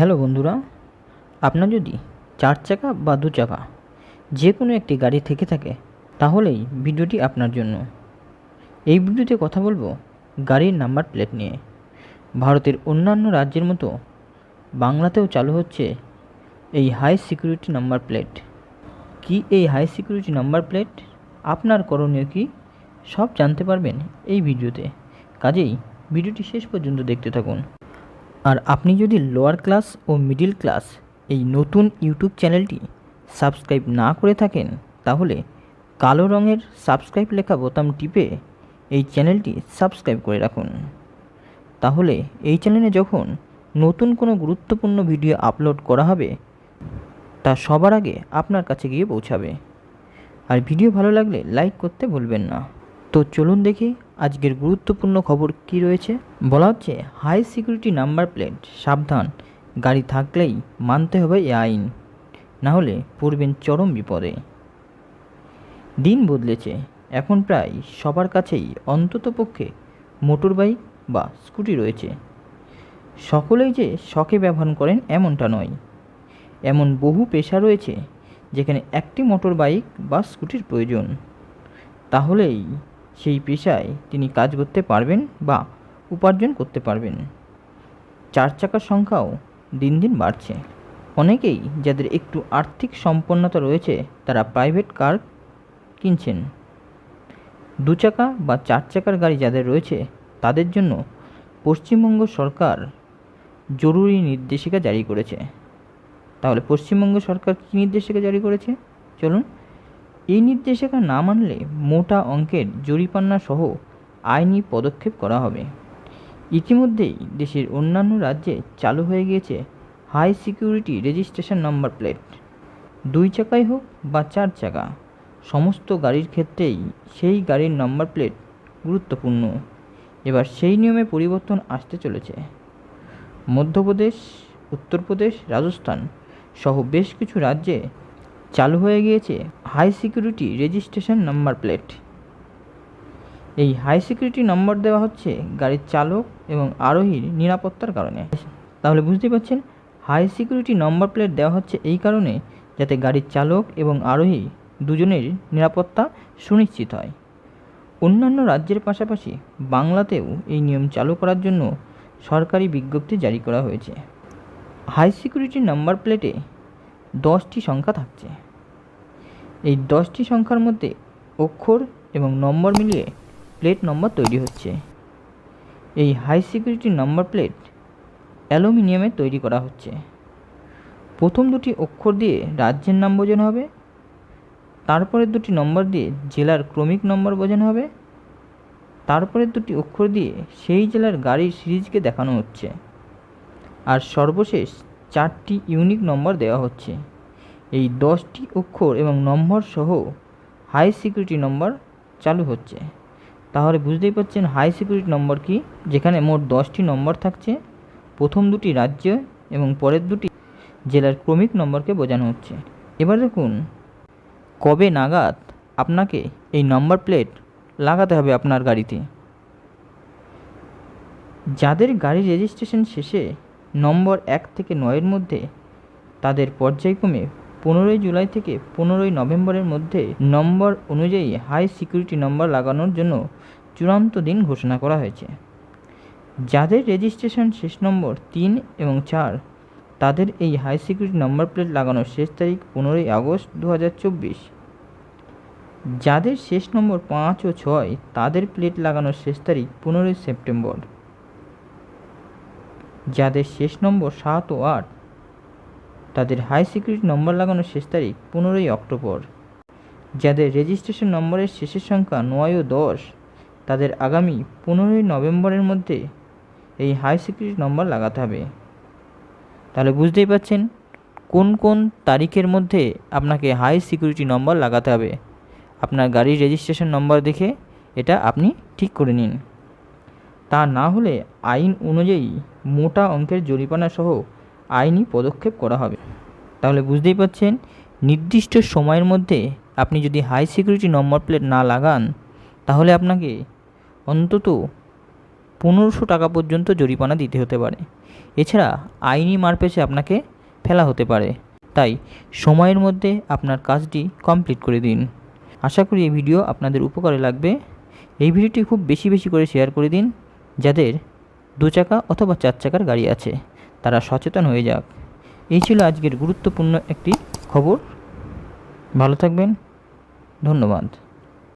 Hello বন্ধুরা, আপনার যদি চার চাকা বা দু চাকা যে কোনো একটি গাড়ি থেকে থাকে, তাহলেই ভিডিওটি আপনার জন্য। এই ভিডিওতে কথা বলব গাড়ির নাম্বার প্লেট নিয়ে। ভারতের অন্যান্য রাজ্যের মতো বাংলাতেও চালু হচ্ছে এই হাই সিকিউরিটি নাম্বার প্লেট কি এই হাই সিকিউরিটি নাম্বার প্লেট আপনার করণীয় কি? সব জানতে পারবেন এই ভিডিওতে। কাজেই ভিডিওটি শেষ পর্যন্ত দেখতে থাকুন। আর আপনি যদি লোয়ার ক্লাস ও মিডিল ক্লাস এই নতুন ইউটিউব চ্যানেলটি সাবস্ক্রাইব না করে থাকেন, তাহলে কালো রঙের সাবস্ক্রাইব লেখা বোতাম টিপে এই চ্যানেলটি সাবস্ক্রাইব করে রাখুন। তাহলে এই চ্যানেলে যখন নতুন কোনো গুরুত্বপূর্ণ ভিডিও আপলোড করা হবে, তা সবার আগে আপনার কাছে গিয়ে পৌঁছাবে। আর ভিডিও ভালো লাগলে লাইক করতে ভুলবেন না। তো চলুন দেখি আজকের গুরুত্বপূর্ণ খবর কি রয়েছে। বলা হচ্ছে হাই সিকিউরিটি নাম্বার প্লেট সাবধান। গাড়ি থাকলেই মানতে হবে এ আইন। না হলে পড়বেন চরম বিপদে। দিন বদলেছে। এখন প্রায় সবার কাছেই অন্ততপক্ষে মোটর বাইক বা স্কুটি রয়েছে। সকলেই যে শখে ব্যবহার করেন এমনটা নয়। এমন বহু পেশা রয়েছে যেখানে একটি মোটর বাইক বা স্কুটির প্রয়োজন। তাহলেই সেই পেশায় তিনি কাজ করতে পারবেন বা উপার্জন করতে পারবেন। চার চাকার সংখ্যাও দিন দিন বাড়ছে। অনেকেই যাদের একটু আর্থিক সম্পন্নতা রয়েছে, তারা প্রাইভেট কার কিনছেন। দু চাকা বা চার চাকার গাড়ি যাদের রয়েছে, তাদের জন্য পশ্চিমবঙ্গ সরকার জরুরি নির্দেশিকা জারি করেছে। তাহলে পশ্চিমবঙ্গ সরকার কী নির্দেশিকা জারি করেছে? চলুন এই নির্দেশিকা না মানলে মোটা অঙ্কের জরিমানা সহ আইনি পদক্ষেপ করা হবে। ইতিমধ্যেই দেশের অন্যান্য রাজ্যে চালু হয়ে গিয়েছে high security registration number plate. দুই চাকাই হোক বা চার চাকা, সমস্ত গাড়ির ক্ষেত্রেই সেই গাড়ির নাম্বার প্লেট গুরুত্বপূর্ণ। এবার সেই নিয়মে পরিবর্তন আসতে চলেছে। মধ্যপ্রদেশ, উত্তরপ্রদেশ, রাজস্থান সহ বেশ কিছু রাজ্যে চালু হয়ে গিয়েছে high security registration number plate এই হাই সিকিউরিটি নম্বর দেওয়া হচ্ছে গাড়ির চালক এবং আরোহীর নিরাপত্তার কারণে। তাহলে বুঝতে পারছেন হাই সিকিউরিটি নম্বর প্লেট দেওয়া হচ্ছে এই কারণে যাতে গাড়ির চালক এবং আরোহী দুজনের নিরাপত্তা সুনিশ্চিত হয়। অন্যান্য রাজ্যের পাশাপাশি বাংলাতেও এই নিয়ম চালু করার জন্য সরকারি বিজ্ঞপ্তি জারি করা হয়েছে। হাই সিকিউরিটি নাম্বার প্লেটে দশটি সংখ্যা থাকছে। এই দশটি সংখ্যার মধ্যে অক্ষর এবং নম্বর মিলিয়ে প্লেট নম্বর তৈরি হচ্ছে। এই হাই সিকিউরিটি নাম্বার প্লেট অ্যালুমিনিয়ামে তৈরি করা হচ্ছে। প্রথম দুটি অক্ষর দিয়ে রাজ্যের নাম বোঝানো হবে। তারপরে দুটি নম্বর দিয়ে জেলার ক্রমিক নম্বর বোঝানো হবে। তারপরে দুটি অক্ষর দিয়ে সেই জেলার গাড়ির সিরিজকে দেখানো হচ্ছে। আর সর্বশেষ চারটি ইউনিক নম্বর দেওয়া হচ্ছে। এই দশটি অক্ষর এবং নম্বর সহ হাই সিকিউরিটি নম্বর চালু হচ্ছে। তাহলে বুঝতেই পারছেন হাই সিকিউরিটি নম্বর কি? যেখানে মোট দশটি নম্বর থাকছে, প্রথম দুটি রাজ্য এবং পরের দুটি জেলার ক্রমিক নম্বরকে বোঝানো হচ্ছে। এবার দেখুন, কবে নাগাদ আপনাকে এই নম্বর প্লেট লাগাতে হবে আপনার গাড়িতে? যাদের গাড়ি রেজিস্ট্রেশন শেষে নম্বর এক থেকে নয়ের মধ্যে। তাদের পর্যায়ক্রমে পনেরোই জুলাই থেকে পনেরোই নভেম্বরের মধ্যে নম্বর অনুযায়ী হাই সিকিউরিটি নম্বর লাগানোর জন্য চূড়ান্ত দিন ঘোষণা করা হয়েছে। যাদের রেজিস্ট্রেশন শেষ নম্বর তিন এবং চার, তাদের এই হাই সিকিউরিটি নম্বর প্লেট লাগানোর শেষ তারিখ পনেরোই আগস্ট দু হাজার চব্বিশ। যাদের শেষ নম্বর পাঁচ ও ছয়, তাদের প্লেট লাগানোর শেষ তারিখ পনেরোই সেপ্টেম্বর। যাদের শেষ নম্বর সাত ও আট, তাদের হাই সিকিউরিটি নম্বর লাগানোর শেষ তারিখ পনেরোই অক্টোবর। যাদের রেজিস্ট্রেশন নম্বরের শেষের সংখ্যা নয় ও দশ, তাদের আগামী পনেরোই নভেম্বরের মধ্যে এই হাই সিকিউরিটি নম্বর লাগাতে হবে। তাহলে বুঝতেই পারছেন কোন কোন তারিখের মধ্যে আপনাকে হাই সিকিউরিটি নম্বর লাগাতে হবে। আপনার গাড়ির রেজিস্ট্রেশন নম্বর দেখে এটা আপনি ঠিক করে নিন। তা না হলে আইন অনুযায়ী মোটা অঙ্কের জরিমানা সহ আইনি পদক্ষেপ করা হবে। তাহলে বুঝতেই পারছেন, নির্দিষ্ট সময়ের মধ্যে আপনি যদি হাই সিকিউরিটি নম্বর প্লেট না লাগান, তাহলে আপনাকে অন্তত পনেরোশো টাকা পর্যন্ত জরিমানা দিতে হতে পারে। এছাড়া আইনি মারপেচে আপনাকে ফেলা হতে পারে। তাই সময়ের মধ্যে আপনার কাজটি কমপ্লিট করে দিন। আশা করি এই ভিডিও আপনাদের উপকারে লাগবে। এই ভিডিওটি খুব বেশি বেশি করে শেয়ার করে দিন। যাদের দু চাকা অথবা চার চাকার গাড়ি আছে, তারা সচেতন হয়ে যাক। এই ছিল আজকের গুরুত্বপূর্ণ একটি খবর। ভালো থাকবেন। ধন্যবাদ।